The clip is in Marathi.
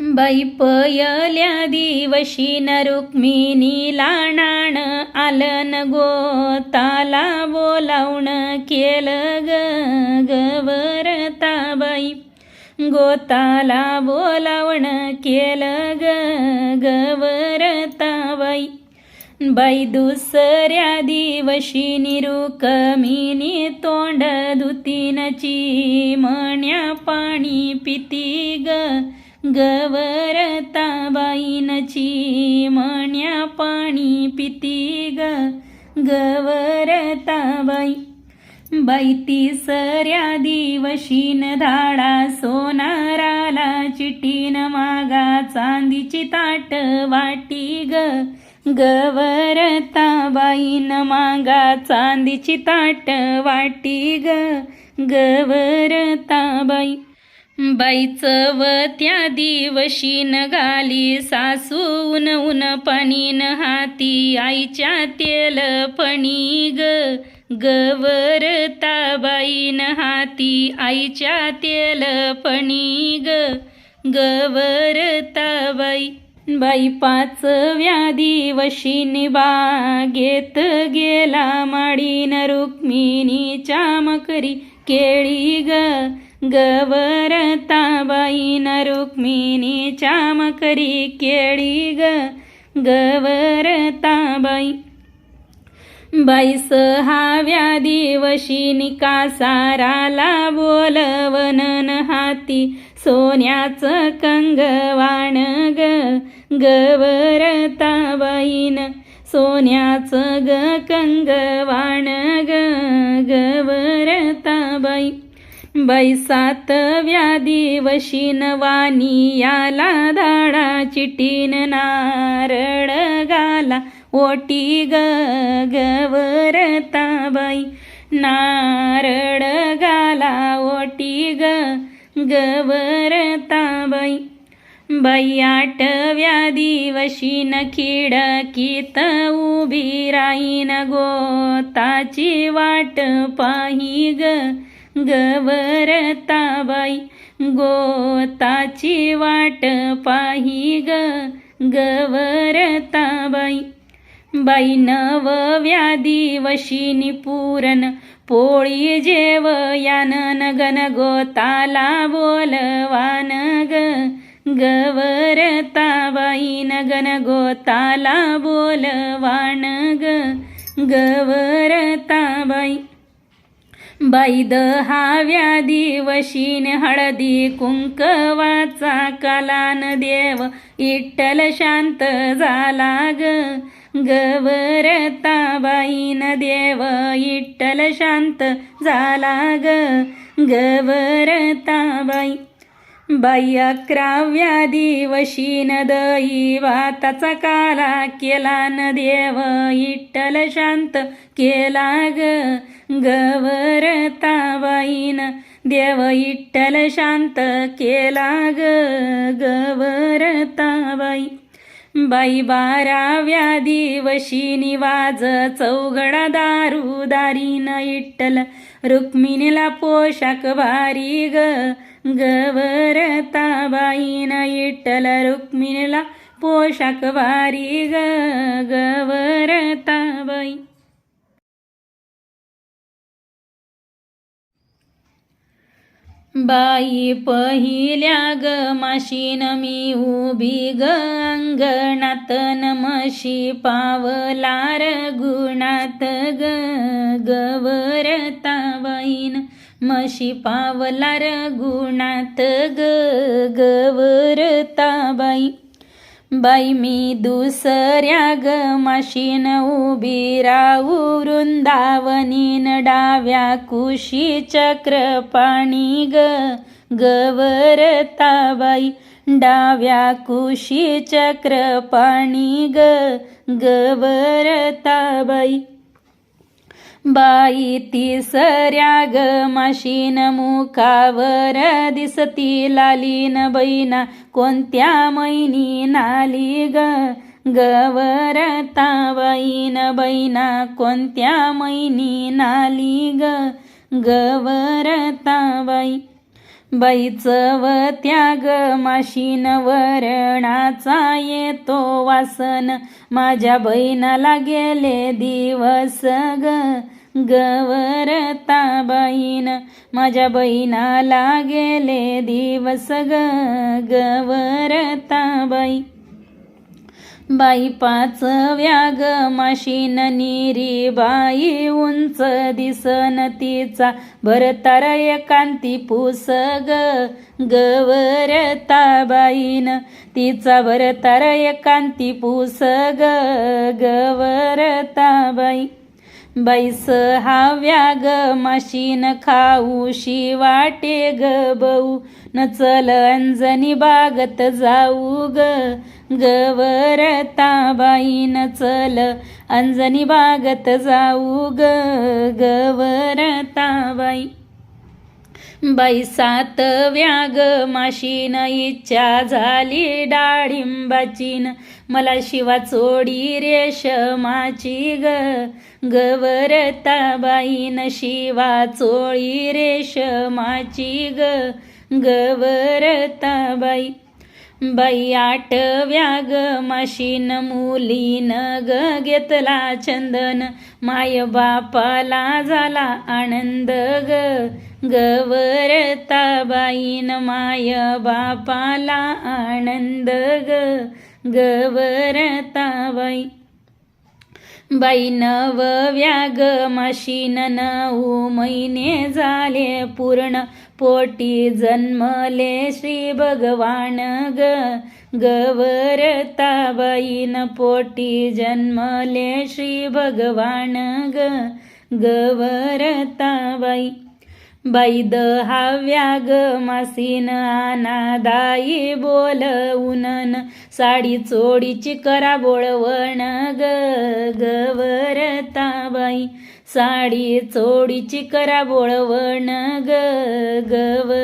बाई पयल्या दिवशी न रुक्मिणीला नाण आलं न गोताला बोलावण केलं ग गवरताबाई गोताला बोलावण केलं ग गवरताबाई बाई. दुसऱ्या दिवशी निरुकमिनी तोंड धुतीनची मण्या पाणी पिती ग गवरताबाईनची मण्या पाणी पिती ग. गवरताबाई बाई तिसऱ्या दिवशीन धाडा सोनाराला चिटीन मागा चांदीची ताट वाटी ग. गवरताबाईन मागा चांदीची ताट वाटी ग. गवरताबाई बाई चवत्या दिवशी न गाली सासू उन उन न हाती आईच्या तेल पणी ग गवरताबाईन हाती आईच्या तेल पणी ग गवरताबाई बाई पाचव्या दिवशी बागेत गेला माडीन रुक्मिणीच्या मकरी केळी ग गवरताबाईन रुक्मिणीच्या मकरी केळी ग. गवरताबाई. बाईस हाव्या दिवशी निकासाराला बोलवनन हाती सोन्याचं कंगवाण ग. गवरताबाईन सोन्याचं ग कंगवाण ग. गव बैसात सातव्या दिवशी नवानी याला धाडा चिटीन नारळ गाला. ओटी ग गवरताबाई नारळ गाला. ओटी ग गवरताबाई बाई आठव्या दिवशी न खिडकीत उभी राईन गोताची वाट पाही ग. गवरताबाई गोताची वाट पाही ग गवरताबाई. बाई नवव्या दिवशी निपुरण पोळी जेव नगन गन गोताला बोलवान ग गवरताबाई गन गोताला बोलवान ग गवरताबाई. बाई दहाव्या दिवशीन हळदी कुंकवाचा कलान देव इट्टल शांत झाला ग गवरताबाईन देव इट्टल शांत झाला ग गवरताबाई बाई अकराव्या दिवशी न दही वाताचा काला केला न देव इट्टल शांत केला ग गवरताबाईन देव इट्टल शांत केला ग गवरताबाई बाई बाराव्या दिवशी निवाज चौघडा दारू दारीन इट्टल रुक्मिणीला पोशाख भारी ग गवरताबाईन इट्टल रुक्मिणीला पोशाख भारी ग गवरताबाई बाई. पहिल्या ग माशीन मी उभी ग अंगणात नमशी पावलार गुणात ग गवरताबाईन म्हशी पावलार गुणात ग गवरताबाई बाई मी दुसऱ्या ग माशीन उभी राहू वृंदावनीन डाव्या कुशी चक्र पाणी ग गवरताबाई डाव्या कुशी चक्र पाणी ग गवरताबाई बाई बाई तिसऱ्या ग माशीन मुखावर दिसती. लालीन बैना कोणत्या मैनी नाली ग? गवरताबाईन बैना कोणत्या मैनी नाली ग? गवरता बाई बैचव त्याग माशीन वरणाचा येतो वासन. माझ्या बहिणाला गेले दिवस ग. गवरता बहीण माझ्या बहिणाला गेले दिवस ग गवरता बाई बाई पाच व्याग माशीन निरी बाई उंच दिसन तिचा. भरतार एकांती पुस ग गवरता बाईन तिचा भरतार एकांती पुस ग गवरता बाई बाईस हाव्या ग माशीन खाऊशी वाटे ग बऊ. न चल अंजनी बागत जाऊ ग. गवरता न चल अंजनी बागत जाऊ ग. गवरता बाई बाई सात व्याग माशीन इच्छा झाली डाळिंबाचीन. मला शिवा चोडी रेशमाची ग. गवरता बाईन शिवा चोळी रेशमाची ग. गवरता बाई. बाई आठ व्याग माशीन मुलीन ग. घेतला चंदन. माय बापाला झाला आनंद ग. गवरताबाईन माय बापाला आनंद ग. गवरताबाई बाई. बाई नव व्याग माशीन नऊ महिने झाले पूर्ण. पोटी जन्मले श्री भगवान ग. गवरता बाईन पोटी जन्मले श्री भगवान ग. गवरता बैद बाई दहाव्या ग मासीन आनादाई बोलवून साडी चोडीची करा बोळवण ग गवरता बाई साडी चोडीची करा बोळवण ग गव